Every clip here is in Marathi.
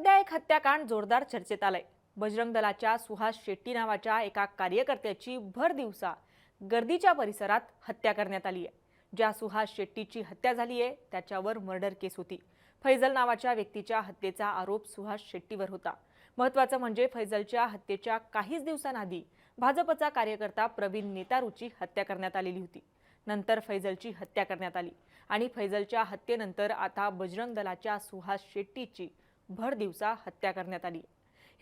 सध्या एक हत्याकांड जोरदार चर्चेत आलंय. बजरंग दलाच्या सुहास शेट्टी नावाच्या एका कार्यकर्त्याची भर दिवसा गर्दीच्या परिसरात हत्या करण्यात आली आहे. ज्या सुहास शेट्टीची हत्या झाली आहे त्याच्यावर मर्डर केस होती. फैजल नावाच्या व्यक्तीच्या हत्येचा आरोप सुहास शेट्टीवर होता. महत्त्वाचं म्हणजे फैजलच्या हत्येच्या काहीच दिवसांआधी भाजपचा कार्यकर्ता प्रवीण नेतारूची हत्या करण्यात आलेली होती. नंतर फैजलची हत्या करण्यात आली आणि फैजलच्या हत्येनंतर आता बजरंग दलाच्या सुहास शेट्टीची भर दिवसा हत्या करण्यात आली.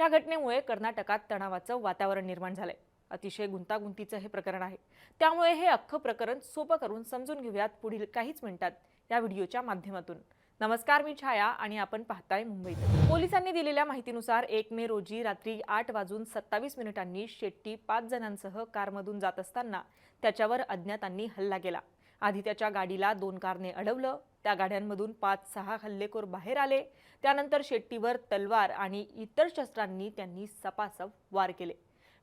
या घटनेमुळे कर्नाटकात तणावाचं वातावरण निर्माण झालंय. अतिशय गुंतागुंतीचं हे प्रकरण आहे. त्यामुळे हे अख्खं प्रकरण सोपं करून समजून घेऊयात पुढील काहीच मिनिटात या व्हिडिओच्या माध्यमातून. नमस्कार मी छाया आणि आपण पाहताय मुंबईत. पोलिसांनी दिलेल्या माहितीनुसार एक मे रोजी रात्री आठ वाजून सत्तावीस मिनिटांनी शेट्टी पाच जणांसह कारमधून जात असताना त्याच्यावर अज्ञातांनी हल्ला केला. आधी त्याच्या गाडीला दोन कारने अडवलं त्या गाड्यांमधून पाच सहा हल्लेखोर बाहेर आले. त्यानंतर शेट्टीवर तलवार आणि इतर शस्त्रांनी त्यांनी सपासप वार केले.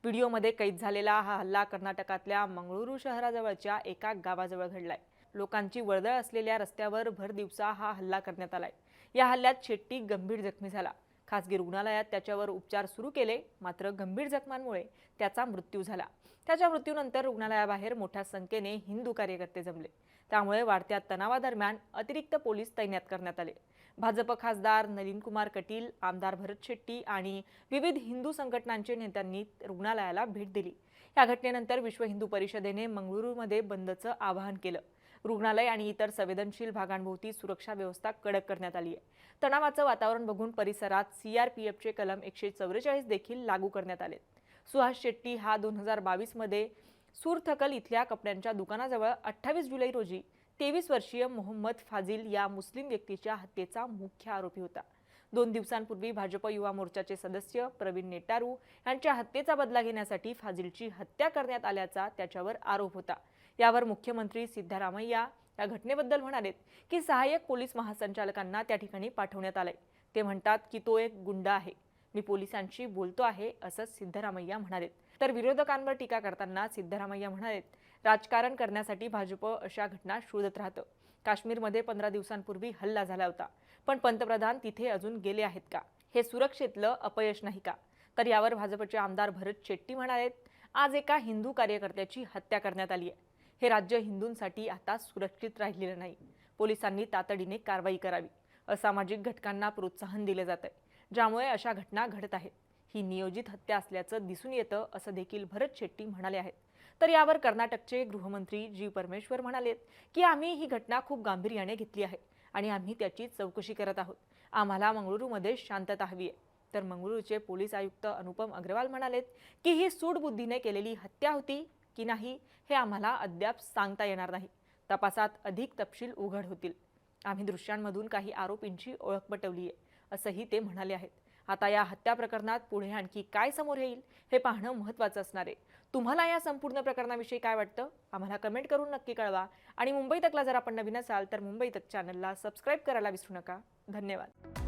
व्हिडिओमध्ये कैद झालेला हा हल्ला कर्नाटकातल्या मंगळुरू शहराजवळच्या एका गावाजवळ घडलाय. लोकांची वर्दळ असलेल्या रस्त्यावर भर दिवसा हा हल्ला करण्यात आलाय. या हल्ल्यात शेट्टी गंभीर जखमी झाला. खासगी रुग्णालयात त्याच्यावर उपचार सुरू केले मात्र गंभीर जखमांमुळे त्याचा मृत्यू झाला. त्याच्या मृत्यूनंतर रुग्णालयाबाहेर मोठ्या संख्येने हिंदू कार्यकर्ते जमले. त्यामुळे वाढत्या तणावादरम्यान अतिरिक्त पोलीस तैनात करण्यात आले. भाजप खासदार नलीन कुमार कटील आमदार भरत शेट्टी आणि विविध हिंदू संघटनांचे नेत्यांनी रुग्णालयाला भेट दिली. या घटनेनंतर विश्व हिंदू परिषदेने मंगळुरूमध्ये बंदचं आवाहन केलं. रुग्णालय आणि इतर संवेदनशील भागांभोवती सुरक्षा व्यवस्था कडक करण्यात आली आहे. तणावाचं वातावरण बघून परिसरात सीआरपीएफचे कलम एकशे चौवेचाळीस देखील लागू करण्यात आले. सुहास शेट्टी हा दोन हजार बावीसमध्ये सूरथकल इथल्या कपड्यांच्या दुकानाजवळ अठ्ठावीस जुलै रोजी तेवीस वर्षीय मोहम्मद फाजिल या मुस्लिम व्यक्तीच्या हत्येचा मुख्य आरोपी होता. दोन दिवसांपूर्वी भाजप युवा मोर्चाचे सदस्य प्रवीण नेटारू यांच्या हत्येचा बदला घेण्यासाठी फाजिलची हत्या करण्यात आल्याचा त्याच्यावर आरोप होता. यावर मुख्यमंत्री सिद्धारामय्या या घटनेबद्दल म्हणालेत की सहाय्यक पोलीस महासंचालकांना त्या ठिकाणी पाठवण्यात आलंय. ते म्हणतात की तो एक गुंड आहे. मी पोलिसांशी बोलतो आहे असं सिद्धरामय्या म्हणाले तर विरोधकांवर टीका करताना सिद्धरामय्या म्हणाले राजकारण करण्यासाठी भाजप अशा घटना शोधत राहतं. काश्मीरमध्ये पंधरा दिवसांपूर्वी हल्ला झाला होता. पण पंतप्रधान तिथे अजून गेले आहेत का? हे सुरक्षेतलं अपयश नाही का? तर यावर भाजपचे आमदार भरत शेट्टी म्हणालेत आज एका हिंदू कार्यकर्त्याची हत्या करण्यात आली आहे हे राज्य हिंदूंसाठी आता सुरक्षित राहिलेलं नाही. पोलिसांनी तातडीने कारवाई करावी. असामाजिक घटकांना प्रोत्साहन दिले जात आहे ज्यामुळे अशा घटना घडत आहेत. ही नियोजित हत्या असल्याचं दिसून येतं असं देखील भरत शेट्टी म्हणाले आहेत. तर यावर कर्नाटकचे गृहमंत्री जी परमेश्वर म्हणालेत की आम्ही ही घटना खूप गांभीर्याने घेतली आहे आणि आम्ही त्याची चौकशी करत आहोत. आम्हाला मंगळुरूमध्ये शांतता हवी आहे. तर मंगळुरूचे पोलीस आयुक्त अनुपम अग्रवाल म्हणालेत की ही सूडबुद्धीने केलेली हत्या होती की नाही हे आम्हाला अद्याप सांगता येणार नाही. तपासात अधिक तपशील उघड होतील. आम्ही दृश्यांमधून काही आरोपींची ओळख पटवली आहे असंही ते म्हणाले आहेत. आता या हत्या प्रकरणात पुढे आणखी काय समोर येईल हे पाहणं महत्त्वाचं असणार आहे. तुम्हाला या संपूर्ण प्रकरणाविषयी काय वाटतं? आम्हाला कमेंट करून नक्की कळवा. आणि मुंबई तकला जर आपण नवीन असाल तर मुंबई तक चॅनलला सबस्क्राईब करायला विसरू नका. धन्यवाद.